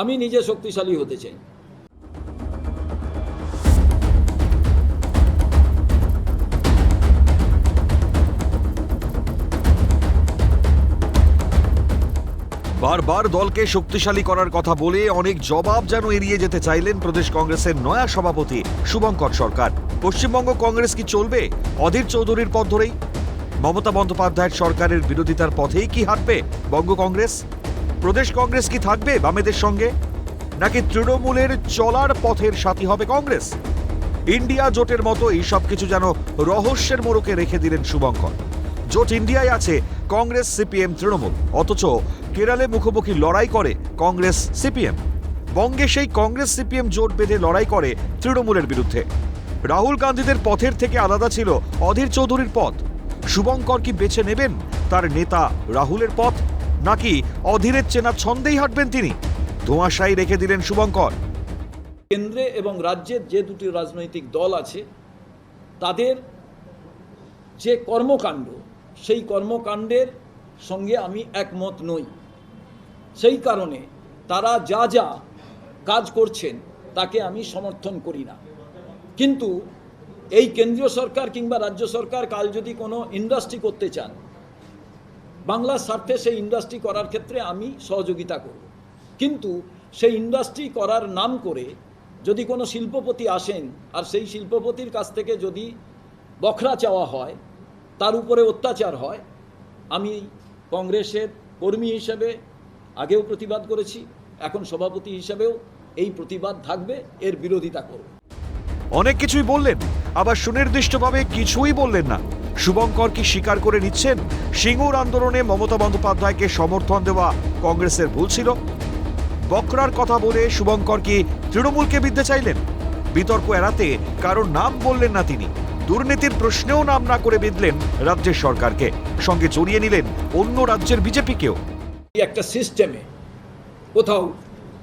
আমি নিজে শক্তিশালী হতে চাই। বারবার দলকে শক্তিশালী করার কথা বলে অনেক জবাব যেন এড়িয়ে যেতে চাইলেন প্রদেশ কংগ্রেসের নয়া সভাপতি শুভঙ্কর সরকার। পশ্চিমবঙ্গ কংগ্রেস কি চলবে? অধীর চৌধুরীর পথ ধরেই? মমতা বন্দ্যোপাধ্যায়ের সরকারের বিরোধিতার পথেই কি হাঁটবে বঙ্গ কংগ্রেস? প্রদেশ কংগ্রেস কি থাকবে বামেদের সঙ্গে? নাকি তৃণমূলের চলার পথের সাথী হবে কংগ্রেস? ইন্ডিয়া জোটের মতো এই সব কিছু যেন রহস্যের মোড়কে রেখে দিলেন শুভঙ্কর। জোট ইন্ডিয়ায় আছে, কংগ্রেস, সিপিএম, তৃণমূল। অথচ কেরালে মুখোমুখি লড়াই করে কংগ্রেস, সিপিএম। বঙ্গে সেই কংগ্রেস, সিপিএম জোট বেঁধে লড়াই করে তৃণমূলের বিরুদ্ধে। রাহুল গান্ধীদের পথের থেকে আলাদা ছিল অধীর চৌধুরীর পথ। শুভঙ্কর কি বেছে নেবেন তার নেতা রাহুলের পথ? নাকি অধীরের চেনা ছন্দেই হাঁটবেন তিনি? ধোঁয়াশাই রেখে দিলেন শুভঙ্কর। কেন্দ্রে এবং রাজ্যের যে দুটি রাজনৈতিক দল আছে, তাদের যে কর্মকাণ্ড, সেই কর্মকাণ্ডের সঙ্গে আমি একমত নই। সেই কারণে তারা যা যা কাজ করছেন, তাকে আমি সমর্থন করি না। কিন্তু এই কেন্দ্রীয় সরকার কিংবা রাজ্য সরকার কাল যদি কোনো ইন্ডাস্ট্রি করতে চান বাংলার স্বার্থে সেই ইন্ডাস্ট্রি করার ক্ষেত্রে আমি সহযোগিতা করব। কিন্তু সেই ইন্ডাস্ট্রি করার নাম করে যদি কোনো শিল্পপতি আসেন, আর সেই শিল্পপতির কাছ থেকে যদি বখরা চাওয়া হয়, তার উপরে অত্যাচার হয়, আমি কংগ্রেসের কর্মী হিসেবে আগেও প্রতিবাদ করেছি, এখন সভাপতি হিসেবেও এই প্রতিবাদ থাকবে, এর বিরোধিতা করব। অনেক কিছুই বললেন, আবার সুনির্দিষ্টভাবে কিছুই বললেন না। শুভঙ্কর কি স্বীকার করে নিচ্ছেন? সিঙ্গুর আন্দোলনে মমতা বন্দ্যোপাধ্যায়কে সমর্থন দেওয়া কংগ্রেসের ভুল ছিল। বকরার কথা বলে শুভঙ্কর কি তৃণমূলকে বিদ্যে চাইলেন? বিতর্ক এড়াতে কারোর নাম বললেন না তিনি। দুর্নীতির প্রশ্নেও নাম না করে বিঁধলেন রাজ্যের সরকারকে। সঙ্গে জড়িয়ে নিলেন অন্য রাজ্যের বিজেপিকেও। একটা সিস্টেমে কোথাও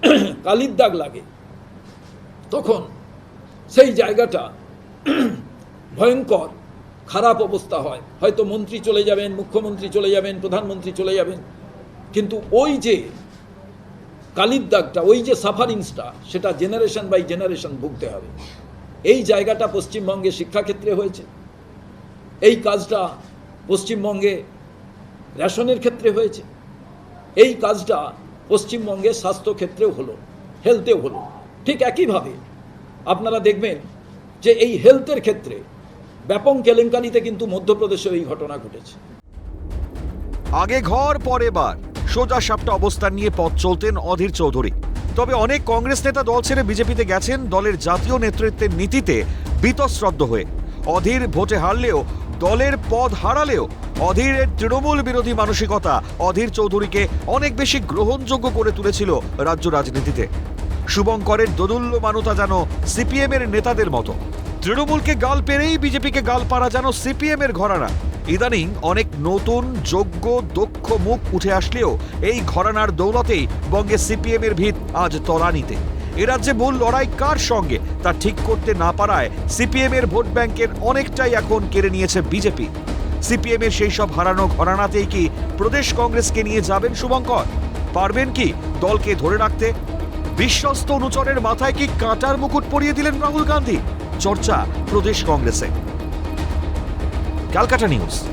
কালির দাগ লাগে, তখন সেই জায়গাটা ভয়ঙ্কর। খারাপ অবস্থা হয়। হয়তো মন্ত্রী চলে যাবেন, মুখ্যমন্ত্রী চলে যাবেন, প্রধানমন্ত্রী চলে যাবেন। কিন্তু ওই যে কালির দাগটা, ওই যে সাফারিংসটা সেটা জেনারেশন বাই জেনারেশন ভুগতে হবে। এই জায়গাটা পশ্চিমবঙ্গে শিক্ষাক্ষেত্রে হয়েছে। এই কাজটা পশ্চিমবঙ্গে রেশনের ক্ষেত্রে হয়েছে। এই কাজটা পশ্চিমবঙ্গে স্বাস্থ্যক্ষেত্রেও হলো হেলথেও হলো। ঠিক একইভাবে আপনারা দেখবেন যে এই হেলথের ক্ষেত্রে ব্যাপক কেলেঙ্কারিতে কিন্তু মধ্যপ্রদেশেও এই ঘটনা ঘটেছে। আগে ঘর, পরে বার। সোজা সাপটা অবস্থান নিয়ে পথ চলতেন অধীর চৌধুরী। তবে অনেক কংগ্রেস নেতা দল ছেড়ে বিজেপিতে গেছেন, দলের জাতীয় নেতৃত্বের নীতিতে বীতশ্রদ্ধ হয়ে। অধীর ভোটে হারলেও, দলের পদ হারালেও অধীরের তৃণমূল বিরোধী মানসিকতা অধীর চৌধুরীকে অনেক বেশি গ্রহণযোগ্য করে তুলেছিল রাজ্য রাজনীতিতে। শুভঙ্করের দোদুল্যমানতা যেন সিপিএমের নেতাদের মতো। তৃণমূলকে গাল পেরেই বিজেপিকে গাল পারা যেন সিপিএম এর ঘরানা। ইদানিং অনেক নতুন, যোগ্য, দক্ষ মুখ উঠে আসলেও এই ঘরানার দৌলতেই বঙ্গে সিপিএম এর ভিত আজ তলানিতে। রাজ্যে মূল লড়াই কার সঙ্গে? তা ঠিক করতে না পারায় সিপিএম এর ভোট ব্যাংকের অনেকটাই এখন কেড়ে নিয়েছে বিজেপি। সিপিএম এর সেই সব হারানো ঘরানাতেই কি প্রদেশ কংগ্রেসকে নিয়ে যাবেন শুভঙ্কর? পারবেন কি দলকে ধরে রাখতে? বিশ্বস্ত অনুচরের মাথায় কি কাঁটার মুকুট পরিয়ে দিলেন রাহুল গান্ধী? চর্চা প্রদেশ কংগ্রেসে। ক্যালকাটা নিউজ।